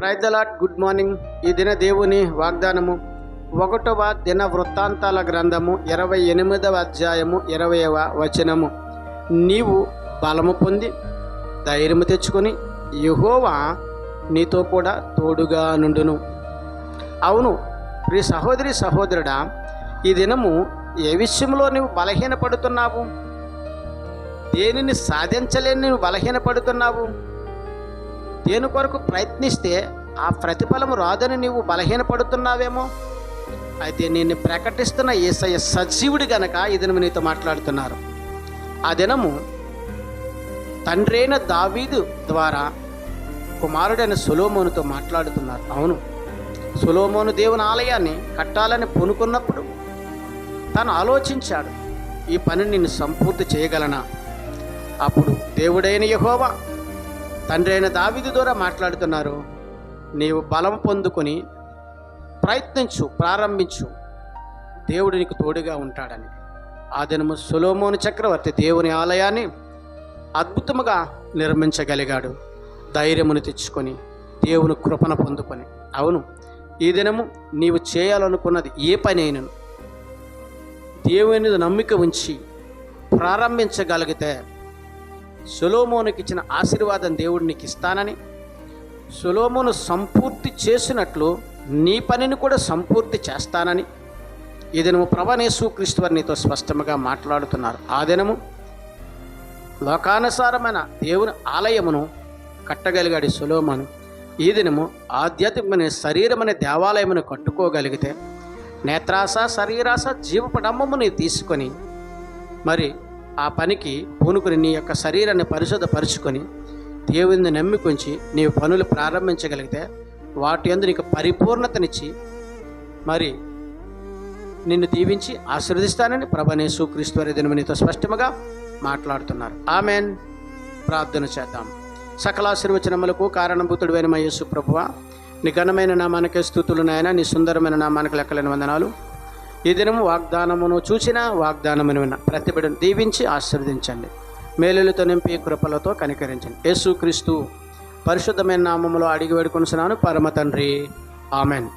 ప్రైజలాట్ good morning ఈ దిన దేవుని వాగ్దానము ఒకటవ దిన వృత్తాంతాల గ్రంథము ఇరవై ఎనిమిదవ అధ్యాయము ఇరవైవ వచనము. నీవు బలము పొంది ధైర్యము తెచ్చుకొని యహోవా నీతో కూడా తోడుగా నుండును. అవును ప్రియ సహోదరి సహోదరుడా ఈ దినము ఏ విషయంలో నువ్వు బలహీనపడుతున్నావు? దేనిని సాధించలేని నువ్వు బలహీనపడుతున్నావు? దేని కొరకు ప్రయత్నిస్తే ఆ ప్రతిఫలము రాదని నీవు బలహీనపడుతున్నావేమో? అయితే నేను ప్రకటిస్తున్న ఏసయ్య సజీవుడి గనక ఈ దినము నీతో మాట్లాడుతున్నారు. ఆ దినము తండ్రైన దావీదు ద్వారా కుమారుడైన సులోమోనుతో మాట్లాడుతున్నారు. అవును సులోమోను దేవుని ఆలయాన్ని కట్టాలని పూనుకున్నప్పుడు తను ఆలోచించాడు ఈ పని నిన్ను సంపూర్తి చేయగలనా? అప్పుడు దేవుడైన యహోవా తండ్రి అయిన దావిది ద్వారా మాట్లాడుతున్నారు. నీవు బలం పొందుకొని ప్రయత్నించు ప్రారంభించు. దేవుడు నీకు తోడుగా ఉంటాడని. ఆ దినము సులోమోని చక్రవర్తి దేవుని ఆలయాన్ని అద్భుతముగా నిర్మించగలిగాడు. ధైర్యమును తెచ్చుకొని దేవుని కృపణ పొందుకొని. అవును ఈ దినము నీవు చేయాలనుకున్నది ఏ పని అయినను దేవుని నమ్మిక ఉంచి ప్రారంభించగలిగితే సులోమోనుకి ఇచ్చిన ఆశీర్వాదం దేవుడు నీకు ఇస్తానని. సులోమోను సంపూర్తి చేసినట్లు నీ పనిని కూడా సంపూర్తి చేస్తానని. ఈ దినము ప్రభనేసు క్రీస్తువారు నీతో స్పష్టంగా మాట్లాడుతున్నారు. ఆ దినము లోకానుసారమైన దేవుని ఆలయమును కట్టగలిగాడు సులోమను. ఈ దినము ఆధ్యాత్మికమైన శరీరమనే దేవాలయమును కట్టుకోగలిగితే నేత్రాస శరీరాస జీవపడమ్మముని తీసుకొని మరి ఆ పనికి పూనుకుని నీ యొక్క శరీరాన్ని పరిశుద్ధపరుచుకొని దేవుని నమ్మికొంచి నీవు పనులు ప్రారంభించగలిగితే వాటి అందు నీకు పరిపూర్ణతనిచ్చి మరి నిన్ను దీవించి ఆశీర్వదిస్తానని ప్రభనేసు క్రీస్తువారి దినము నీతో స్పష్టముగా మాట్లాడుతున్నారు. ఆమెన్. ప్రార్థన చేద్దాం. సకలాశీర్వచనములకు కారణభూతుడు మా యేసు ప్రభువ నీ ఘనమైన నామానికే స్థుతులు నాయన నీ సుందరమైన నామానికి లెక్కలేని వందనాలు. ఈ దినము వాగ్దానమును చూసిన వాగ్దానమును విన్న ప్రతిబిడను దీవించి ఆశీర్వదించండి. మేలులతో నింపి కృపలతో కనికరించండి. యేసుక్రీస్తు పరిశుద్ధమైన నామములో అడిగి వేడుకొనుచున్నాను. పరమ తండ్రి. ఆమెన్.